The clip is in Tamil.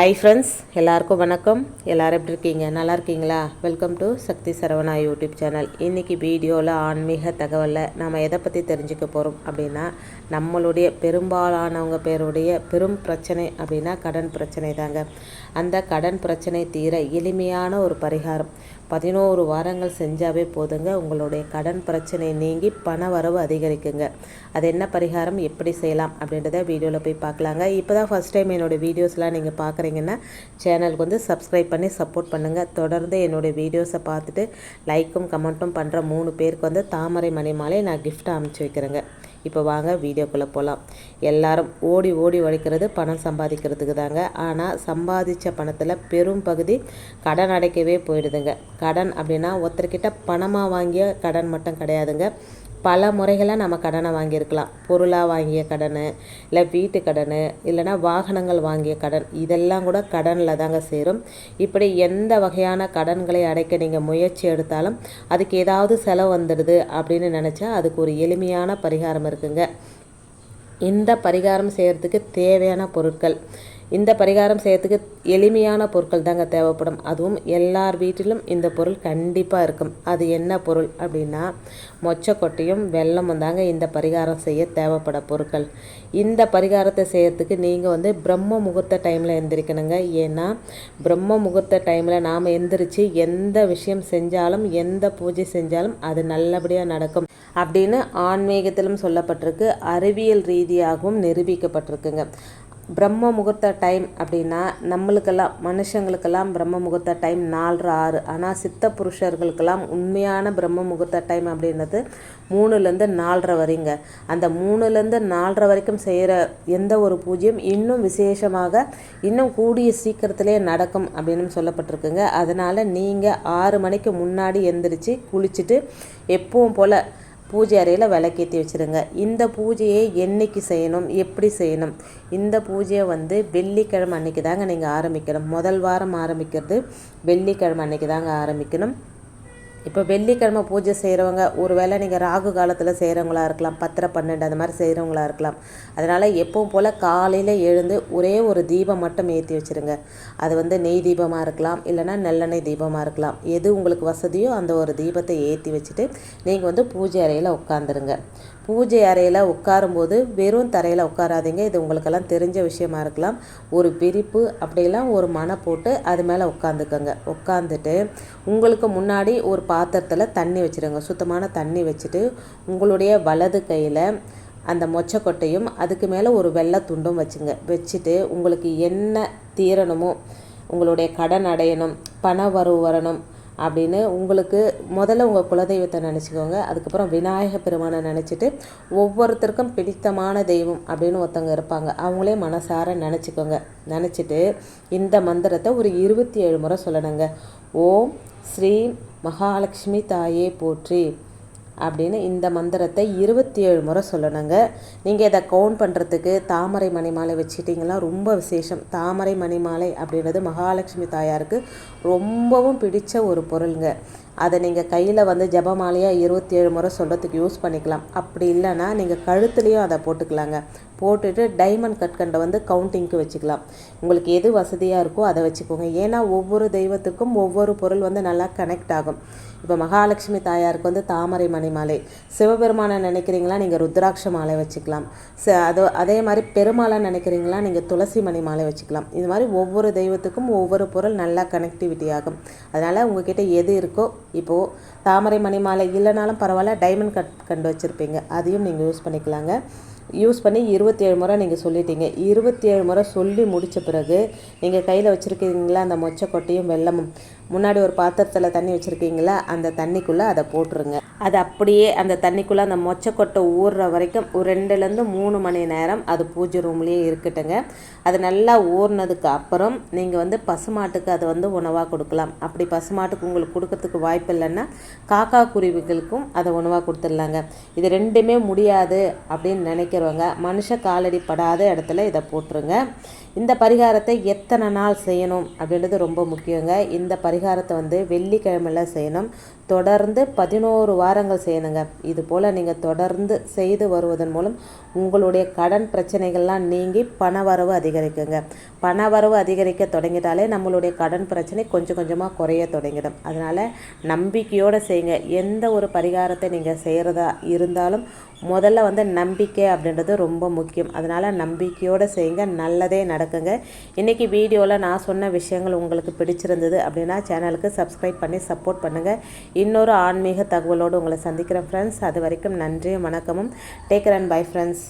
ஹாய் ஃப்ரெண்ட்ஸ் எல்லாருக்கும் வணக்கம். எல்லாரும் எப்படி இருக்கீங்க? நல்லா இருக்கீங்களா? Welcome to Shakti Saravana YouTube channel இன்றைக்கி வீடியோவில் ஆன்மீக தகவலில் நம்ம எதை பற்றி தெரிஞ்சுக்க போகிறோம் அப்படின்னா நம்மளுடைய பெரும்பாலானவங்க பேருடைய பெரும் பிரச்சனை அப்படின்னா கடன் பிரச்சனை தாங்க அந்த கடன் பிரச்சனை தீர எளிமையான ஒரு பரிகாரம். பதினோரு வாரங்கள் செஞ்சாவே போதுங்க. உங்களுடைய கடன் பிரச்சனை நீங்கி பண வரவு அதிகரிக்குங்க. அது என்ன பரிகாரம்? எப்படி செய்யலாம்? அப்படின்றத வீடியோவில் போய் பார்க்கலாங்க. இப்போ தான் ஃபஸ்ட் டைம் என்னோடய வீடியோஸ்லாம் நீங்கள் பார்க்குறீங்கன்னா சேனலுக்கு வந்து சப்ஸ்கிரைப் பண்ணி சப்போர்ட் பண்ணுங்கள் தொடர்ந்து என்னுடைய வீடியோஸை பார்த்துட்டு லைக்கும் கமெண்ட்டும் பண்ணுற மூணு பேருக்கு வந்து தாமரை மணி மாலை நான் கிஃப்ட்டாக அனுப்பிச்சி வைக்கிறேங்க. இப்போ வாங்க வீடியோக்குள்ளே போகலாம். எல்லாரும் ஓடி ஓடி உழைக்கிறது பணம் சம்பாதிக்கிறதுக்கு தாங்க. ஆனால் சம்பாதிச்ச பணத்தில் பெரும் பகுதி கடன் அடைக்கவே போயிடுதுங்க. கடன் அப்படின்னா ஒருத்தர்கிட்ட பணமாக வாங்கிய கடன் மட்டும் கிடையாதுங்க. பல முறைகளாக நம்ம கடனை வாங்கியிருக்கலாம். பொருளாக வாங்கிய கடன் இல்லை வீட்டு கடன் இல்லைனா வாகனங்கள் வாங்கிய கடன் இதெல்லாம் கூட கடனில் தாங்க சேரும். இப்படி எந்த வகையான கடன்களை அடைக்க நீங்கள் முயற்சி எடுத்தாலும் அதுக்கு ஏதாவது செலவு வந்துடுது அப்படின்னு நினச்சா அதுக்கு ஒரு எளிமையான பரிகாரம் இருக்குங்க. இந்த பரிகாரம் செய்கிறதுக்கு தேவையான பொருட்கள் இந்த பரிகாரம் செய்யறதுக்கு எளிமையான பொருட்கள் தாங்க தேவைப்படும். அதுவும் எல்லார் வீட்டிலும் இந்த பொருள் கண்டிப்பாக இருக்கும். அது என்ன பொருள் அப்படின்னா மொச்சக்கொட்டையும் வெள்ளமும் தாங்க இந்த பரிகாரம் செய்ய தேவைப்பட பொருட்கள். இந்த பரிகாரத்தை செய்யறதுக்கு நீங்கள் வந்து பிரம்ம முகூர்த்த டைமில் எந்திரிக்கணுங்க. ஏன்னா பிரம்ம முகூர்த்த டைமில் நாம் எந்திரிச்சு எந்த விஷயம் செஞ்சாலும் எந்த பூஜை செஞ்சாலும் அது நல்லபடியாக நடக்கும் அப்படின்னு ஆன்மீகத்திலும் சொல்லப்பட்டிருக்கு. அறிவியல் ரீதியாகவும் நிரூபிக்கப்பட்டிருக்குங்க. பிரம்ம முகூர்த்த டைம் அப்படின்னா நம்மளுக்கெல்லாம் மனுஷங்களுக்கெல்லாம் பிரம்ம முகூர்த்த டைம் நாலு ஆறு. ஆனால் சித்த புருஷர்களுக்கெல்லாம் உண்மையான பிரம்ம முகூர்த்த டைம் அப்படின்றது மூணுலேருந்து நாலரை வரைங்க. அந்த மூணுலேருந்து நாலரை வரைக்கும் செய்கிற எந்த ஒரு பூஜையும் இன்னும் விசேஷமாக இன்னும் கூடிய சீக்கிரத்திலே நடக்கும் அப்படின்னு சொல்லப்பட்டிருக்குங்க. அதனால் நீங்கள் ஆறு மணிக்கு முன்னாடி எந்திரிச்சு குளிச்சுட்டு எப்பவும் போல் பூஜை அறையில் விளக்கேற்றி வச்சுருங்க. இந்த பூஜையை என்னைக்கு செய்யணும்? எப்படி செய்யணும்? இந்த பூஜையை வந்து வெள்ளிக்கிழமை அன்னைக்கு தாங்க நீங்கள் ஆரம்பிக்கணும். முதல் வாரம் ஆரம்பிக்கிறது வெள்ளிக்கிழமை அன்னைக்கு தாங்க ஆரம்பிக்கணும். இப்போ வெள்ளிக்கிழமை பூஜை செய்கிறவங்க ஒரு வேளை நீங்கள் ராகு காலத்தில் செய்கிறவங்களா இருக்கலாம் பத்திர பன்னெண்டு அந்த மாதிரி செய்கிறவங்களா இருக்கலாம். அதனால் எப்பவும் போல் காலையில் எழுந்து ஒரே ஒரு தீபம் மட்டும் ஏற்றி வச்சுருங்க. அது வந்து நெய் தீபமாக இருக்கலாம் இல்லைனா நல்லெண்ணெய் தீபமாக இருக்கலாம். எது உங்களுக்கு வசதியோ அந்த ஒரு தீபத்தை ஏற்றி வச்சுட்டு நீங்கள் வந்து பூஜை அறையில் உட்காந்துருங்க பூஜை அறையில் உட்காரும்போது வெறும் தரையில் உட்காராதீங்க. இது உங்களுக்கெல்லாம் தெரிஞ்ச விஷயமா இருக்கலாம். ஒரு பிரிப்பு அப்படிலாம் ஒரு மனை போட்டு அது மேலே உட்காந்துக்கோங்க. உட்காந்துட்டு உங்களுக்கு முன்னாடி ஒரு பாத்திரத்தில் தண்ணி வச்சுருங்க. சுத்தமான தண்ணி வச்சுட்டு உங்களுடைய வலது கையில் அந்த மொச்சக்கொட்டையும் அதுக்கு மேலே ஒரு வெள்ளை துண்டும் வச்சுங்க. வச்சுட்டு உங்களுக்கு என்ன தீரணுமோ உங்களுடைய கடன் அடையணும் பண வரவு வரணும் அப்படின்னு உங்களுக்கு முதல்ல உங்கள் குலதெய்வத்தை நினச்சிக்கோங்க. அதுக்கப்புறம் விநாயக பெருமானை நினச்சிட்டு ஒவ்வொருத்தருக்கும் பிடித்தமான தெய்வம் அப்படின்னு ஒருத்தவங்க இருப்பாங்க. அவங்களே மனசார நினச்சிக்கோங்க. நினச்சிட்டு இந்த மந்திரத்தை ஒரு இருபத்தி ஏழு முறை சொல்லணுங்க. ஓம் ஸ்ரீ மகாலட்சுமி தாயே போற்றி. அப்படின்னு இந்த மந்திரத்தை இருபத்தி ஏழு முறை சொல்லணுங்க. நீங்கள் இதை கவுண்ட் பண்ணுறதுக்கு தாமரை மணிமாலை வச்சுட்டிங்கன்னா ரொம்ப விசேஷம். தாமரை மணிமாலை அப்படின்றது மகாலட்சுமி தாயாருக்கு ரொம்பவும் பிடித்த ஒரு பொருளுங்க. அதை நீங்கள் கையில் வந்து ஜபமாலையாக இருபத்தி ஏழு முறை சொல்கிறதுக்கு யூஸ் பண்ணிக்கலாம். அப்படி இல்லைன்னா நீங்கள் கழுத்துலேயும் அதை போட்டுக்கலாங்க. போட்டுட்டு டைமண்ட் கட்கண்டை வந்து கவுண்டிங்க்கு வச்சுக்கலாம். உங்களுக்கு எது வசதியாக இருக்கோ அதை வச்சுக்கோங்க. ஏன்னா ஒவ்வொரு தெய்வத்துக்கும் ஒவ்வொரு பொருள் வந்து நல்லா கனெக்ட் ஆகும். இப்போ மகாலட்சுமி தாயாருக்கு வந்து தாமரை மணி மாலை. சிவபெருமானை நினைக்கிறீங்களா? நீங்கள் ருத்ராட்ச மாலை வச்சுக்கலாம். ச அது அதே மாதிரி பெருமாளை நினைக்கிறீங்களா? நீங்கள் துளசி மணி மாலை வச்சுக்கலாம். இது மாதிரி ஒவ்வொரு தெய்வத்துக்கும் ஒவ்வொரு பொருள் நல்லா கனெக்டிவிட்டி ஆகும். அதனால் உங்ககிட்ட எது இருக்கோ இப்போது தாமரை மணி மாலை இல்லைனாலும் பரவாயில்ல டைமண்ட் கட் கண்டு வச்சுருப்பீங்க. அதையும் நீங்கள் யூஸ் பண்ணிக்கலாங்க. யூஸ் பண்ணி இருபத்தி ஏழு முறை நீங்கள் சொல்லிட்டீங்க. இருபத்தி ஏழு முறை சொல்லி முடித்த பிறகு நீங்கள் கையில் வச்சுருக்கீங்களா அந்த மொச்சக்கொட்டையும் வெள்ளமும்? முன்னாடி ஒரு பாத்திரத்தில் தண்ணி வச்சுருக்கீங்களா? அந்த தண்ணிக்குள்ளே அதை போட்டுருங்க. அது அப்படியே அந்த தண்ணிக்குள்ளே அந்த மொச்சக்கொட்டை ஊறுற வரைக்கும் ஒரு ரெண்டுலேருந்து மூணு மணி நேரம் அது பூஜை ரூம்லேயே இருக்கட்டுங்க. அது நல்லா ஊறினதுக்கு அப்புறம் நீங்கள் வந்து பசுமாட்டுக்கு அதை வந்து உணவாக கொடுக்கலாம். அப்படி பசுமாட்டுக்கு உங்களுக்கு கொடுக்கறதுக்கு வாய்ப்பு இல்லைன்னா காக்கா குருவிகளுக்கும் அதை உணவாக கொடுத்துடலாங்க. இது ரெண்டுமே முடியாது அப்படின்னு நினைக்கிறவங்க மனுஷ காலடி படாத இடத்துல இதை போட்டுருங்க. இந்த பரிகாரத்தை எத்தனை நாள் செய்யணும் அப்படின்றது ரொம்ப முக்கியங்க. இந்த பரிகாரத்தை வந்து வெள்ளிக்கிழமையில் செய்யணும். தொடர்ந்து பதினோரு வாரங்கள் செய்யணுங்க. இது போல் நீங்கள் தொடர்ந்து செய்து வருவதன் மூலம் உங்களுடைய கடன் பிரச்சனைகள்லாம் நீங்கி பண வரவு அதிகரிக்குங்க. பண வரவு அதிகரிக்க தொடங்கிட்டாலே நம்மளுடைய கடன் பிரச்சனை கொஞ்சம் கொஞ்சமாக குறைய தொடங்கிடும். அதனால் நம்பிக்கையோடு செய்யுங்க. எந்த ஒரு பரிகாரத்தை நீங்கள் செய்கிறதா இருந்தாலும் முதல்ல வந்து நம்பிக்கை அப்படின்றது ரொம்ப முக்கியம். அதனால் நம்பிக்கையோடு செய்யுங்க. நல்லதே நடக்குங்க. இன்றைக்கி வீடியோவில் நான் சொன்ன விஷயங்கள் உங்களுக்கு பிடிச்சிருந்தது அப்படின்னா சேனலுக்கு சப்ஸ்கிரைப் பண்ணி சப்போர்ட் பண்ணுங்கள் இன்னொரு ஆன்மீக தகவலோடு உங்களை சந்திக்கிறேன் ஃப்ரெண்ட்ஸ் அது வரைக்கும் நன்றியும் வணக்கமும். Take and bye friends